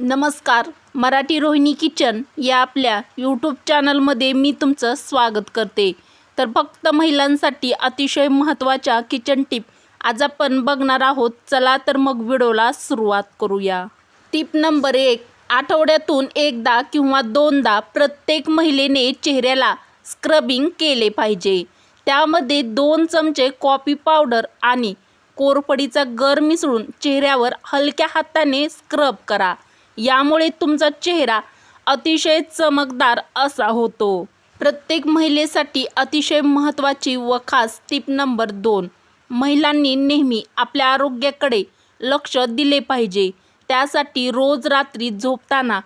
नमस्कार मराठी रोहिणी किचन या आपल्या यूट्यूब चॅनलमध्ये मी तुमचं स्वागत करते. तर फक्त महिलांसाठी अतिशय महत्त्वाच्या किचन टिप आज आपण बघणार आहोत. चला तर मग व्हिडिओला सुरुवात करूया. टिप नंबर एक आठवड्यातून एकदा किंवा दोनदा प्रत्येक महिलेने चेहऱ्याला स्क्रबिंग केले पाहिजे. त्यामध्ये दोन चमचे कॉफी पावडर आणि कोरफडीचा गर मिसळून चेहऱ्यावर हलक्या हाताने स्क्रब करा. यामुळे तुमचा चेहरा अतिशय चमकदार असा होतो. प्रत्येक महिलेसाठी अतिशय महत्त्वाची व खास टिप नंबर दोन. महिलांनी नेहमी आपल्या आरोग्याकडे लक्ष दिले पाहिजे. त्यासाठी रोज रात्री झोपताना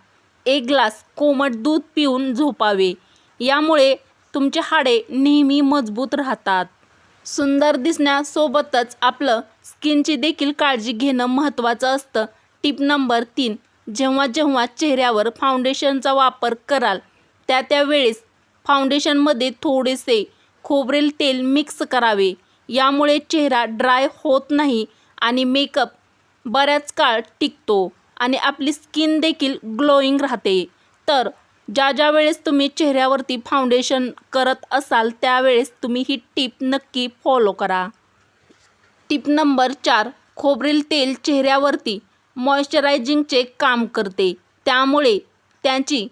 एक ग्लास कोमट दूध पिऊन झोपावे. यामुळे तुमचे हाडे नेहमी मजबूत राहतात. सुंदर दिसण्यासोबतच आपलं स्किनची देखील काळजी घेणं महत्त्वाचं असतं. टिप नंबर तीन. जेव्हा जेव्हा चेहऱ्यावर फाउंडेशनचा वापर कराल त्या त्या वेळेस फाउंडेशनमध्ये थोडेसे खोबरेल तेल मिक्स करावे. यामुळे चेहरा ड्राय होत नाही आणि मेकअप बऱ्याच काळ टिकतो आणि आपली स्किन देखील ग्लोईंग राहते. तर ज्या ज्या वेळेस तुम्ही चेहऱ्यावरती फाउंडेशन करत असाल त्यावेळेस तुम्ही ही टीप नक्की फॉलो करा. टिप नंबर चार खोबरेल तेल चेहऱ्यावरती मॉइश्चरायझिंगचे काम करते. त्यामुळे त्यांची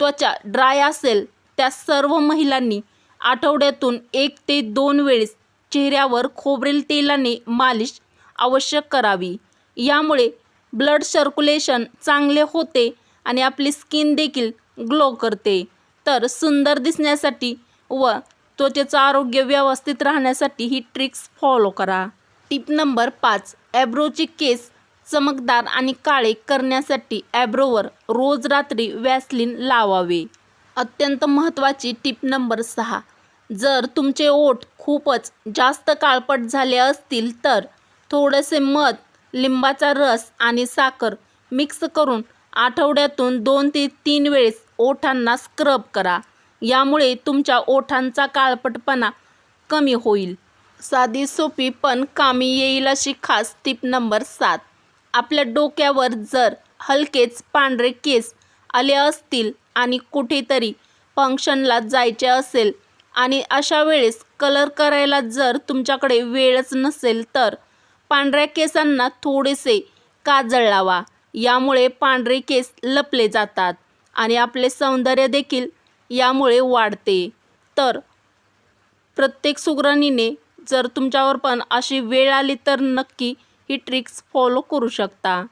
त्वचा ड्राय असेल. त्या सर्व महिलांनी आठवड्यातून एक ते दोन वेळेस चेहऱ्यावर खोबरेल तेलाने मालिश आवश्यक करावी. यामुळे ब्लड सर्क्युलेशन चांगले होते आणि आपली स्किन देखील ग्लो करते. तर सुंदर दिसण्यासाठी व त्वचेचं आरोग्य व्यवस्थित राहण्यासाठी ही ट्रिक्स फॉलो करा. टिप नंबर पाच. ॲब्रोचे केस चमकदार आणि काळे करण्यासाठी ॲब्रोवर रोज रात्री वॅसलिन लावावे. अत्यंत महत्त्वाची टिप नंबर सहा. जर तुमचे ओठ खूपच जास्त काळपट झाले असतील तर थोडेसे मध लिंबाचा रस आणि साखर मिक्स करून आठवड्यातून दोन ते तीन वेळेस ओठांना स्क्रब करा. यामुळे तुमच्या ओठांचा काळपटपणा कमी होईल. साधी सोपी पण कामी येईल अशी खास टिप नंबर सात. आपल्या डोक्यावर जर हलकेच पांढरे केस आले असतील आणि कुठेतरी फंक्शनला जायचे असेल आणि अशा वेळेस कलर करायला जर तुमच्याकडे वेळच नसेल तर पांढऱ्या केसांना थोडेसे काजळ लावा. यामुळे पांढरे केस लपले जातात आणि आपले सौंदर्य देखील यामुळे वाढते. तर प्रत्येक सुगरणीने जर तुमच्यावर पण अशी वेळ आली तर नक्की ही ट्रिक्स फॉलो करू शकता.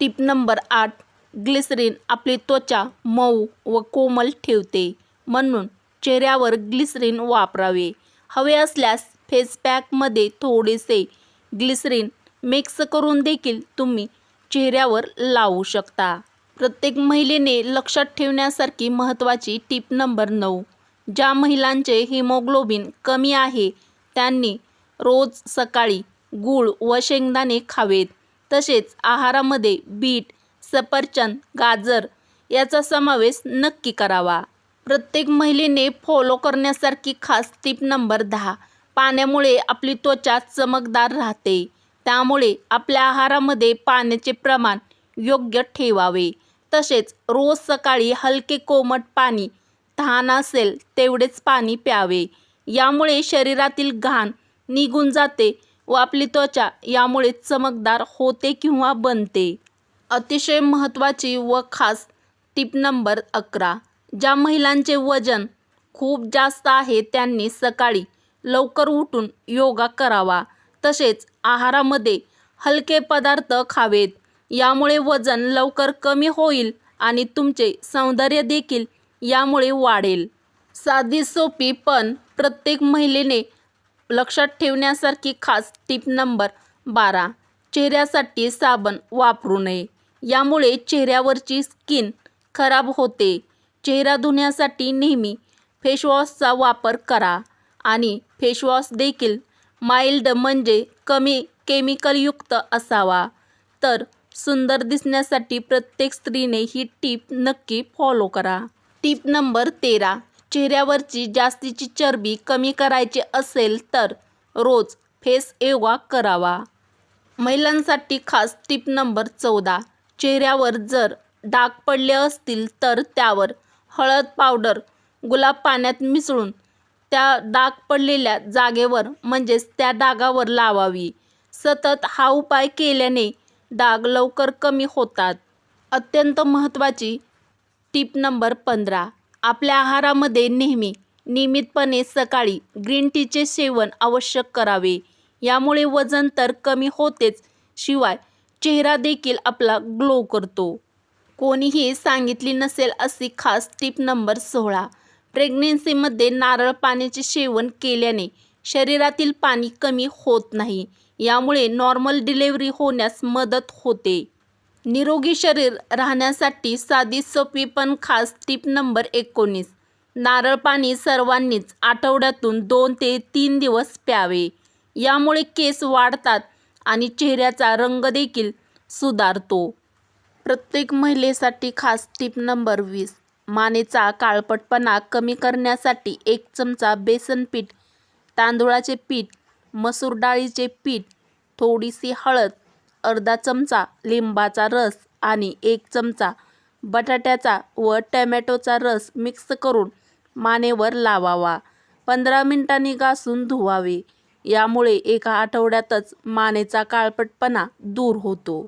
टिप नंबर आठ ग्लिसरीन आपली त्वचा मऊ व कोमल ठेवते. म्हणून चेहऱ्यावर ग्लिसरीन वापरावे. हवे असल्यास फेस पॅकमध्ये थोडेसे ग्लिसरीन मिक्स करून देखील तुम्ही चेहऱ्यावर लावू शकता. प्रत्येक महिलेने लक्षात ठेवण्यासारखी महत्त्वाची टिप नंबर नऊ ज्या महिलांचे हिमोग्लोबिन कमी आहे त्यांनी रोज सकाळी गूळ व शेंगदाणे खावेत. तसेच आहारामध्ये बीट सफरचंद गाजर याचा समावेश नक्की करावा. प्रत्येक महिलेने फॉलो करण्यासारखी खास टिप नंबर दहा. पाण्यामुळे आपली त्वचा चमकदार राहते. त्यामुळे आपल्या आहारामध्ये पाण्याचे प्रमाण योग्य ठेवावे. तसेच रोज सकाळी हलके कोमट पाणी तहान असेल तेवढेच पाणी प्यावे. यामुळे शरीरातील घाण निघून जाते व आपली त्वचा यामुळे चमकदार होते किंवा बनते. अतिशय महत्त्वाची व खास टिप नंबर अकरा. ज्या महिलांचे वजन खूप जास्त आहे त्यांनी सकाळी लवकर उठून योगा करावा. तसेच आहारामध्ये हलके पदार्थ खावेत. यामुळे वजन लवकर कमी होईल आणि तुमचे सौंदर्य देखील यामुळे वाढेल. साधी सोपी पण प्रत्येक महिलेने लक्षात ठेवण्यासारखी खास टिप नंबर बारा. चेहऱ्यासाठी साबण वापरू नये. यामुळे चेहऱ्यावरची स्किन खराब होते. चेहरा धुण्यासाठी नेहमी फेशवॉशचा वापर करा. आणि फेशवॉश देखील माइल्ड म्हणजे कमी केमिकलयुक्त असावा. तर सुंदर दिसण्यासाठी प्रत्येक स्त्रीने ही टीप नक्की फॉलो करा. टीप नंबर तेरा. चेहऱ्यावरची जास्तीची चरबी कमी करायची असेल तर रोज फेस योगा करावा. महिलांसाठी खास टिप नंबर चौदा. चेहऱ्यावर जर डाग पडले असतील तर त्यावर हळद पावडर गुलाब पाण्यात मिसळून त्या डाग पडलेल्या जागेवर म्हणजेच त्या डागावर लावावी. सतत हा उपाय केल्याने डाग लवकर कमी होतात. अत्यंत महत्त्वाची टीप नंबर पंधरा. आपल्या आहारामध्ये नेहमी नियमितपणे सकाळी ग्रीन टीचे सेवन आवश्यक करावे. यामुळे वजन तर कमी होतेच शिवाय चेहरा देखील आपला ग्लो करतो. कोणीही सांगितली नसेल अशी खास टीप नंबर सोळा. प्रेग्नेन्सीमध्ये नारळ पाण्याचे सेवन केल्याने शरीरातील पाणी कमी होत नाही. यामुळे नॉर्मल डिलेवरी होण्यास मदत होते. निरोगी शरीर राहण्यासाठी साधी सोपी पण खास टीप नंबर एकोणीस. नारळ पाणी सर्वांनीच आठवड्यातून दोन ते तीन दिवस प्यावे. यामुळे केस वाढतात आणि चेहऱ्याचा रंग देखील सुधारतो. प्रत्येक महिलेसाठी खास टीप नंबर वीस. मानेचा काळपटपणा कमी करण्यासाठी एक चमचा बेसन पीठ तांदूळाचे पीठ मसूर डाळीचे पीठ थोडीशी हळद अर्धा चमचा लिंबाचा रस आणि एक चमचा बटाट्याचा व टॅमॅटोचा रस मिक्स करून मानेवर लावावा. पंधरा मिनिटांनी घासून धुवावे. यामुळे एका आठवड्यातच मानेचा काळपटपणा दूर होतो.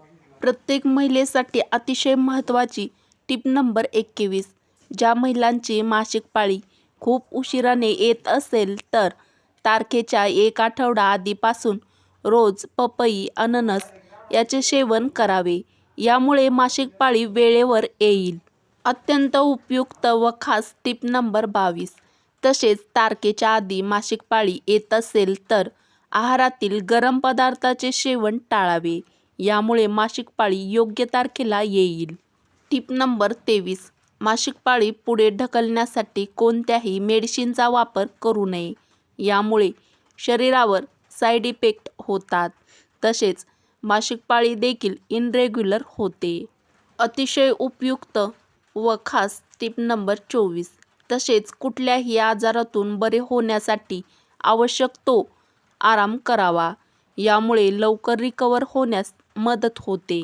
प्रत्येक महिलेसाठी अतिशय महत्त्वाची टिप नंबर एकवीस. ज्या महिलांची मासिक पाळी खूप उशिराने येत असेल तर तारखेच्या एक आठवडा आधीपासून रोज पपई अननस याचे सेवन करावे. यामुळे मासिक पाळी वेळेवर येईल. अत्यंत उपयुक्त व खास टीप नंबर बावीस. तसेच तारखेच्या आधी मासिक पाळी येत असेल तर आहारातील गरम पदार्थाचे सेवन टाळावे. यामुळे मासिक पाळी योग्य तारखेला येईल. टीप नंबर तेवीस. मासिक पाळी पुढे ढकलण्यासाठी कोणत्याही मेडिसिनचा वापर करू नये. यामुळे शरीरावर साईड इफेक्ट होतात. तसेच मासिक पाळी देखील इनरेग्युलर होते. अतिशय उपयुक्त व खास टीप नंबर चोवीस. तसेच कुठल्याही आजारातून बरे होण्यासाठी आवश्यक तो आराम करावा. यामुळे लवकर रिकवर होण्यास मदत होते.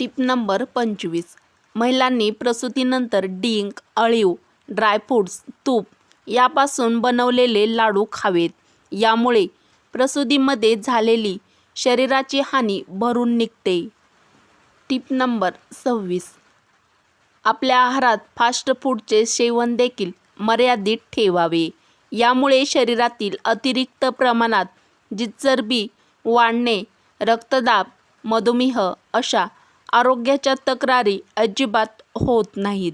टीप नंबर पंचवीस. महिलांनी प्रसूतीनंतर डिंक अळीव ड्रायफ्रूट्स तूप यापासून बनवलेले लाडू खावेत. यामुळे प्रसूतीमध्ये झालेली शरीराची हानी भरून निघते. टिप नंबर सव्वीस. आपल्या आहारात फास्ट फूडचे सेवन देखील मर्यादित ठेवावे. यामुळे शरीरातील अतिरिक्त प्रमाणात जी चरबी वाढणे रक्तदाब मधुमेह अशा आरोग्याच्या तक्रारी अजिबात होत नाहीत.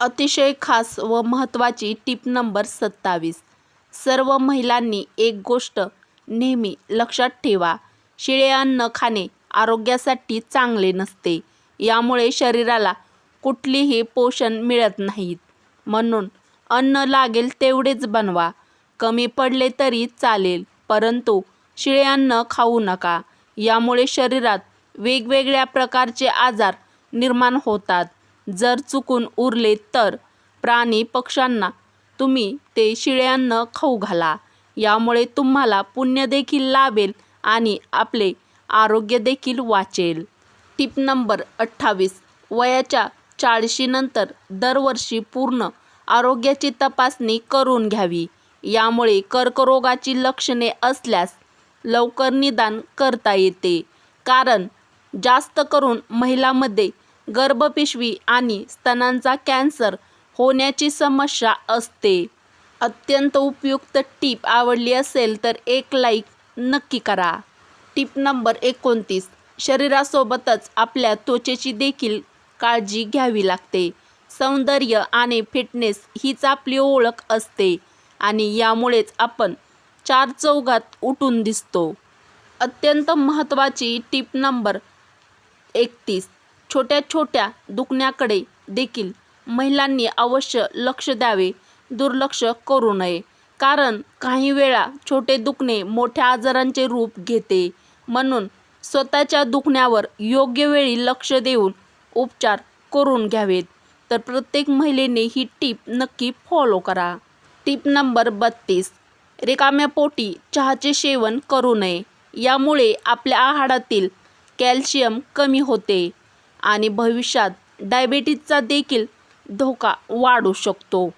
अतिशय खास व महत्त्वाची टीप नंबर सत्तावीस. सर्व महिलांनी एक गोष्ट नेहमी लक्षात ठेवा. शिळे अन्न खाणे आरोग्यासाठी चांगले नसते. यामुळे शरीराला कुठलीही पोषण मिळत नाहीत. म्हणून अन्न लागेल तेवढेच बनवा. कमी पडले तरी चालेल परंतु शिळे अन्न खाऊ नका. यामुळे शरीरात वेगवेगळ्या प्रकारचे आजार निर्माण होतात. जर चुकून उरले तर प्राणी पक्ष्यांना तुम्ही ते शिळे अन्न खाऊ घाला. यामुळे तुम्हाला पुण्य देखील लाभेल. आणि आपले आरोग्य देखील वाचेल. टीप नंबर अठ्ठावीस. वयाच्या चाळीशीनंतर दरवर्षी पूर्ण आरोग्याची तपासणी करून घ्यावी. यामुळे कर्करोगाची लक्षणे असल्यास लवकर निदान करता येते. कारण जास्त करून महिलांमध्ये गर्भपिशवी आणि स्तनांचा कॅन्सर होण्याची समस्या असते. अत्यंत उपयुक्त टीप आवडली असेल तर एक लाईक नक्की करा. टीप नंबर एकोणतीस. शरीरासोबतच आपल्या त्वचेची देखील काळजी घ्यावी लागते. सौंदर्य आणि फिटनेस हीच आपली ओळख असते आणि यामुळेच आपण चार चौघात उठून दिसतो. अत्यंत महत्त्वाची टीप नंबर एकतीस. छोट्या छोट्या दुखण्याकडे देखील महिलांनी अवश्य लक्ष द्यावे. दुर्लक्ष करू नये. कारण काही वेळा छोटे दुखणे मोठ्या आजारांचे रूप घेते. म्हणून स्वतःच्या दुखण्यावर योग्य वेळी लक्ष देऊन उपचार करून घ्यावेत. तर प्रत्येक महिलेने ही टीप नक्की फॉलो करा. टीप नंबर बत्तीस. रिकाम्या पोटी चहाचे सेवन करू नये. यामुळे आपल्या आहारातील कॅल्शियम कमी होते आणि भविष्यात डायबेटीजचा देखील धोका वाढू शकतो.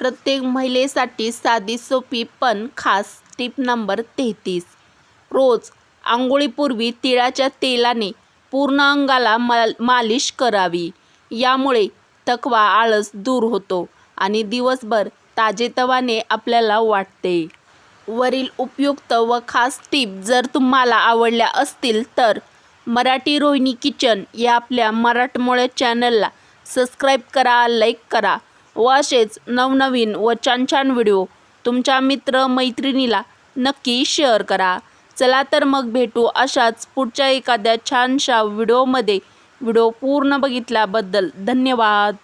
प्रत्येक महिलेसाठी साधी सोपी पण खास टीप नंबर तेहतीस. रोज आंघोळीपूर्वी तिळाच्या तेलाने पूर्ण अंगाला माल मालिश करावी. यामुळे थकवा आळस दूर होतो आणि दिवसभर ताजेतवाने आपल्याला वाटते. वरील उपयुक्त व खास टीप जर तुम्हाला आवडल्या असतील तर मराठी रोहिणी किचन या आपल्या मराठमोळ्या चॅनलला सबस्क्राईब करा लाईक करा व असेच नवनवीन व छान छान व्हिडिओ तुमच्या मित्र मैत्रिणीला नक्की शेअर करा. चला तर मग भेटू अशाच पुढच्या एखाद्या छानशा व्हिडिओमध्ये. व्हिडिओ पूर्ण बघितल्याबद्दल धन्यवाद.